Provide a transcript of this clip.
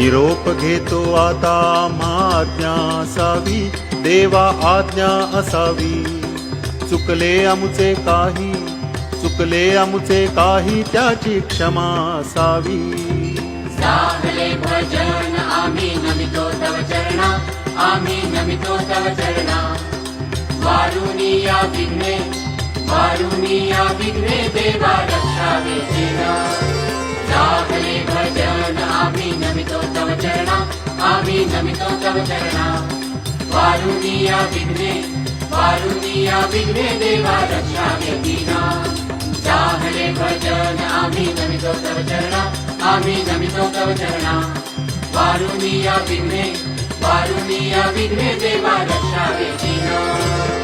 निरोप घेतो आता आज्ञा असावी देवा आज्ञा असावी. चुकले अमुचे काही चुकले अमुचे काही त्याची क्षमा असावी. साधले भजन आम्ही नमितो तव चरणा आम्ही नमितो तव चरणा. वारुणी या विघ्ने वारुणी या विघ्ने देवा रक्षावे सेना नमितो तव चरणा वारुणीया विघ्ने वारुणीया विघ्ने देवा रक्षाव्यतीना जाहले भजन आमि नमितो तव चरणा आमि नमितो तव चरणा वारुणीया विघ्ने वारुणीया विघ्ने देवा रक्षा व्यतिना